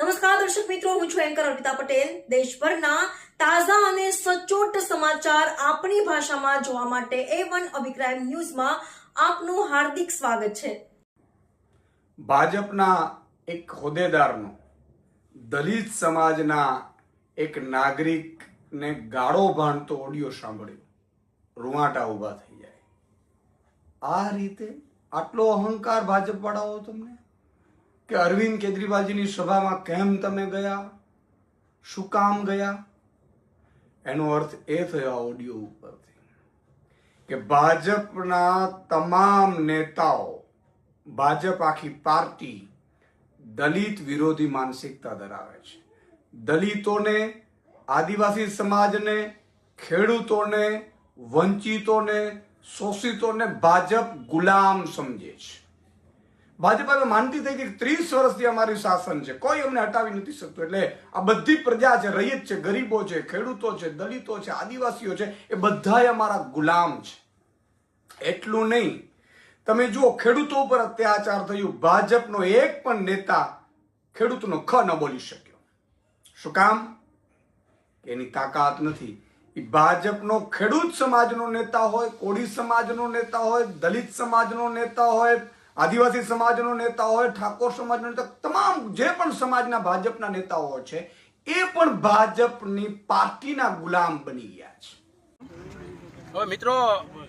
નમસ્કાર, દર્શક મિત્રો, હું છું એન્કર અર્પિતા પટેલ. દેશભરના તાજા અને સચોટ સમાચાર આપણી ભાષામાં જોવા માટે એ વન અભિપ્રાય ન્યૂઝમાં આપનું હાર્દિક સ્વાગત છે. ભાજપના એક હોદ્દેદારનો, દલિત સમાજના એક નાગરિકને ગાળો ભાણતો ઓડિયો સાંભળ્યો. રૂવાટા ઊભા થઈ જાય. આ રીતે આટલો અહંકાર ભાજપ વાળાઓ તમને કે અરવિંદ કેજરીવાલજીની સભામાં કેમ તમે ગયા? શું કામ ગયા? એનો અર્થ એ થયો ઓડિયો ઉપરથી કે ભાજપના તમામ નેતાઓ, ભાજપ આખી પાર્ટી દલિત વિરોધી માનસિકતા ધરાવે છે. દલિતોને, આદિવાસી સમાજને, ખેડૂતોને, વંચિતોને, શોષિતોને ભાજપ ગુલામ સમજે છે. ભાજપ માનતી થઈ કે ત્રીસ વર્ષથી અમારી શાસન છે. કોઈ અમને હટાવી નથી શકતું. એટલે આ બધી પ્રજા છે રૈયત છે, ગરીબો છે, ખેડૂતો છે, દલિતો છે, આદિવાસીઓ છે, એ બધા અમારા ગુલામ છે. એટલું નહીં. તમે જુઓ, ખેડૂતો ઉપર અત્યાચાર થયું. ભાજપનો એક પણ નેતા ખેડૂતનો ખ ન બોલી શક્યો. શું કામ? એની તાકાત નથી. એ ભાજપનો ખેડૂત સમાજનો નેતા હોય, કોળી સમાજનો નેતા હોય, દલિત સમાજનો નેતા હોય આદિવાસી સમાજનો નેતા હોય, ઠાકોર સમાજનો નેતા, તમામ જે પણ સમાજના ભાજપના નેતાઓ છે, એ પણ ભાજપની પાર્ટીના ગુલામ બની ગયા છે. હવે મિત્રો,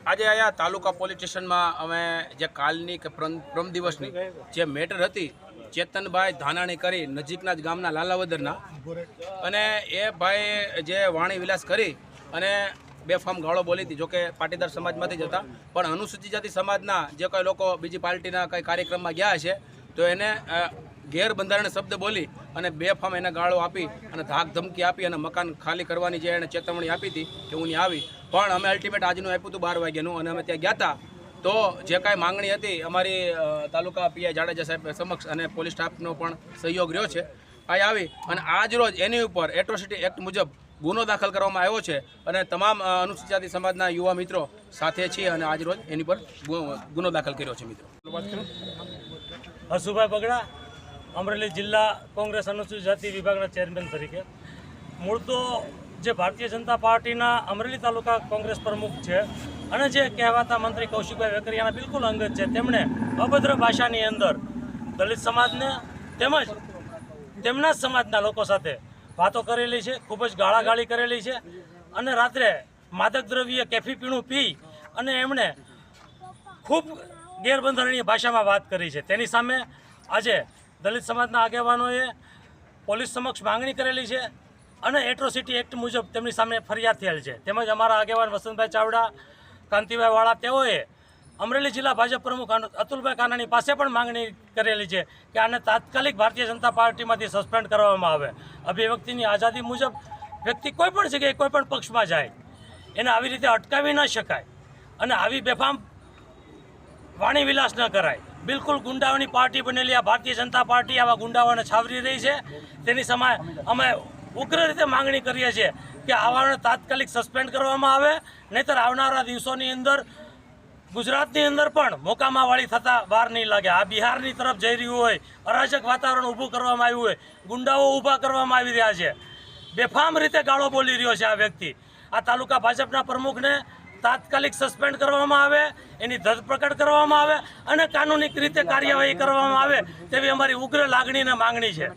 આજે અહીંયા તાલુકા પોલીસ સ્ટેશનમાં અમે જે કાલની કે પ્રમ દિવસની જે મેટર હતી, ચેતનભાઈ ધાનાણી કરી નજીકના જ ગામના લાલાવદરના. અને એ ભાઈ જે વાણી વિલાસ કરી અને બે ફોર્મ ગાળો બોલી હતી, જોકે પાટીદાર સમાજમાંથી જ હતા. પણ અનુસૂચિત જાતિ સમાજના જે કોઈ લોકો બીજી પાર્ટીના કંઈ કાર્યક્રમમાં ગયા છે, તો એને ગેરબંધારણ શબ્દ બોલી અને બે ફાર્મ એને ગાળો આપી અને ધાક ધમકી આપી અને મકાન ખાલી કરવાની જે એને ચેતવણી આપી હતી કે હું નહીં આવી. પણ અમે અલ્ટિમેટ આજનું આપ્યું હતું બાર વાગ્યાનું અને અમે ત્યાં ગયા હતા તો જે કાંઈ માંગણી હતી, અમારી તાલુકા પીઆઈ જાડેજા સાહેબ સમક્ષ અને પોલીસ સ્ટાફનો પણ સહયોગ રહ્યો છે. આ આવી અને આજ રોજ એની ઉપર એટ્રોસિટી એક્ટ મુજબ ગુનો દાખલ કરવામાં આવ્યો છે અને તમામ અનુસૂચિત જાતિ સમાજના યુવા મિત્રો સાથે છીએ અને આજ રોજ એની પર ગુનો દાખલ કર્યો છે મિત્રો. હસુભાઈ બગડા, અમરેલી જિલ્લા કોંગ્રેસ અનુસૂચિત જાતિ વિભાગના ચેરમેન તરીકે. મૂળ તો જે ભારતીય જનતા પાર્ટીના અમરેલી તાલુકા કોંગ્રેસ પ્રમુખ છે અને જે કહેવાતા મંત્રી કૌશિકભાઈ વેકરિયાના બિલકુલ અંગત છે. તેમણે અભદ્ર ભાષાની અંદર દલિત સમાજને તેમજ તેમના સમાજના લોકો સાથે વાતો કરેલી છે, ખૂબ જ ગાળાગાળી કરેલી છે. અને રાત્રે માદક દ્રવ્ય, કેફી પીણું પી અને એમણે ખૂબ ગેરબંધારણીય ભાષામાં વાત કરી છે. તેની સામે આજે દલિત સમાજના આગેવાનોએ પોલીસ સમક્ષ માંગણી કરેલી છે અને એટ્રોસિટી એક્ટ મુજબ તેમની સામે ફરિયાદ થયેલ છે. તેમજ અમારા આગેવાન વસંતભાઈ ચાવડા, કાંતિભાઈ વાળા, તેઓએ અમરેલી જિલ્લા ભાજપ પ્રમુખ અતુલભાઈ કાનાણી પાસે પણ માંગણી કરેલી છે કે આને તાત્કાલિક ભારતીય જનતા પાર્ટીમાંથી સસ્પેન્ડ કરવામાં આવે. અભિવ્યક્તિની આઝાદી મુજબ વ્યક્તિ કોઈ પણ જગ્યાએ કોઈ પણ પક્ષમાં જાય, એને આવી રીતે અટકાવી ન શકાય અને આવી બેફામ વાણી વિલાસ ન કરાય. બિલકુલ ગુંડાઓની પાર્ટી બનેલી આ ભારતીય જનતા પાર્ટી આવા ગુંડાઓને છાવરી રહી છે. તેની સમય અમે ઉગ્ર રીતે માંગણી કરીએ છીએ કે આવાને તાત્કાલિક સસ્પેન્ડ કરવામાં આવે, નહીતર આવનારા દિવસોની અંદર ગુજરાતની અંદર પણ મોકામાવાળી થતાં વાર નહીં લાગે. આ બિહારની તરફ જઈ રહ્યું હોય, અરાજક વાતાવરણ ઊભું કરવામાં આવ્યું હોય, ગુંડાઓ ઊભા કરવામાં આવી રહ્યા છે. બેફામ રીતે ગાળો બોલી રહ્યો છે આ વ્યક્તિ. આ તાલુકા ભાજપના પ્રમુખને તાત્કાલિક સસ્પેન્ડ કરવામાં આવે, એની ધરપકડ કરવામાં આવે અને કાનૂની રીતે કાર્યવાહી કરવામાં આવે તેવી અમારી ઉગ્ર લાગણી અને માંગણી છે.